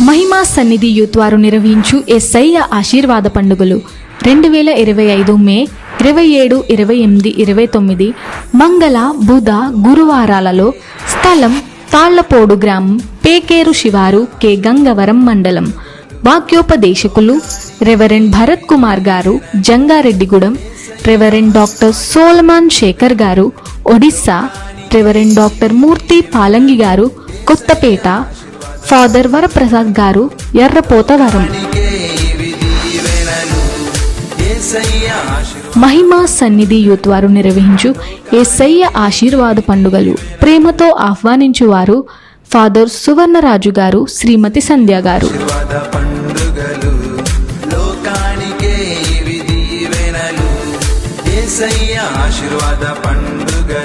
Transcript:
మహిమా సన్నిధి యూత్ వారు నిర్వహించు ఎస్ఐయ ఆశీర్వాద పండుగలు. రెండు వేల ఇరవై ఐదు మే ఇరవై ఏడు ఇరవై ఎనిమిది ఇరవై తొమ్మిది మంగళ బుధ గురువారాలలో స్థలం తాళ్ళపోడు గ్రామం పేకేరు శివారు కె. గంగవరం మండలం. వాక్యోపదేశకులు reverend Bharat Kumar garu Jangareddygudem reverend doctor Solomon Sekhar garu Odisha reverend doctor Murthy Palangi garu Kothapeta father Varaprasad గారు ఎర్రపోతవరం మహిమా సన్నిధి యూత్ వారు నిర్వహించు ఏసయ్య ఆశీర్వాద పండుగలు. ప్రేమతో ఆహ్వానించువారు ఫాదర్ సువర్ణరాజు గారు శ్రీమతి సంధ్య గారు. ఆశీర్వాద పండుగ